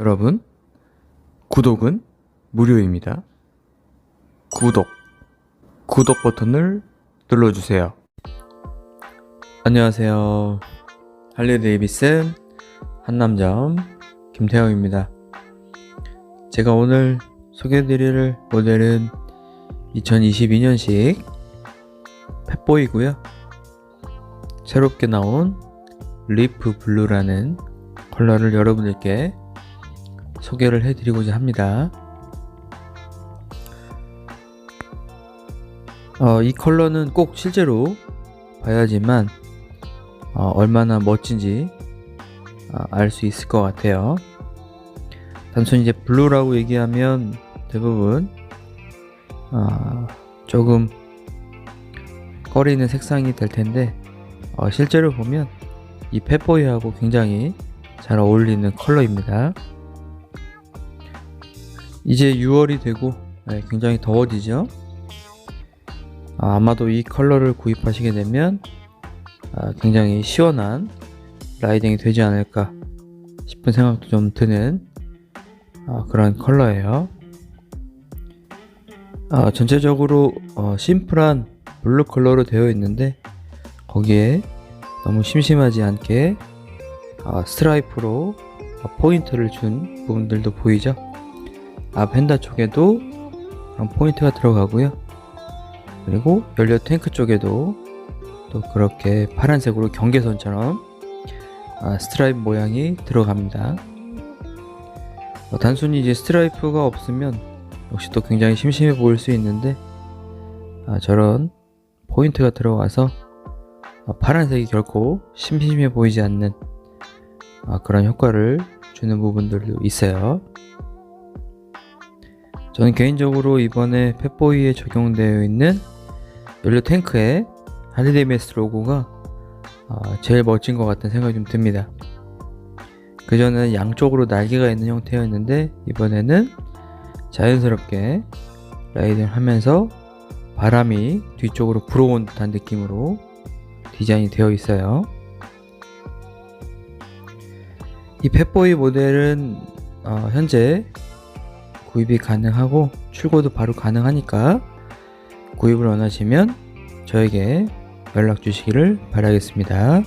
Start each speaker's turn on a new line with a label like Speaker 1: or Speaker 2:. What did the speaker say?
Speaker 1: 여러분, 구독은 무료입니다. 구독, 구독 버튼을 눌러주세요. 안녕하세요. 할리 데이비슨 한남점 김태형입니다. 제가 오늘 소개해드릴 모델은 2022년식 펫보이고요. 새롭게 나온 리프 블루라는 컬러를 여러분들께 소개를 해드리고자 합니다. 어, 이 컬러는 꼭 실제로 봐야지만 어, 얼마나 멋진지 어, 알수 있을 것 같아요. 단순히 이제 블루라고 얘기하면 대부분 어, 조금 꺼리는 색상이 될 텐데 어, 실제로 보면 이 펫보이하고 굉장히 잘 어울리는 컬러입니다. 이제 6월이 되고 네, 굉장히 더워지죠. 아, 아마도 이 컬러를 구입하시게 되면 아, 굉장히 시원한 라이딩이 되지 않을까 싶은 생각도 좀 드는 아, 그런 컬러예요. 아, 전체적으로 어, 심플한 블루 컬러로 되어 있는데 거기에 너무 심심하지 않게 아, 스트라이프로 어, 포인트를 준 부분들도 보이죠? 앞 핸다 쪽에도 그런 포인트가 들어가고요. 그리고 연료 탱크 쪽에도 또 그렇게 파란색으로 경계선처럼 아, 스트라이프 모양이 들어갑니다. 어, 단순히 이제 스트라이프가 없으면 역시 또 굉장히 심심해 보일 수 있는데 아, 저런 포인트가 들어가서 아, 파란색이 결코 심심해 보이지 않는 아, 그런 효과를 주는 부분들도 있어요. 저는 개인적으로 이번에 펫보이에 적용되어 있는 연료 탱크에 할리데이메스 로고가 아, 제일 멋진 것 같은 생각이 좀 듭니다. 그전에는 양쪽으로 날개가 있는 형태였는데 이번에는 자연스럽게 라이딩을 하면서 바람이 뒤쪽으로 불어온 듯한 느낌으로 디자인이 되어 있어요. 이 펫보이 모델은 어, 현재 구입이 가능하고 출고도 바로 가능하니까 구입을 원하시면 저에게 연락 주시기를 바라겠습니다.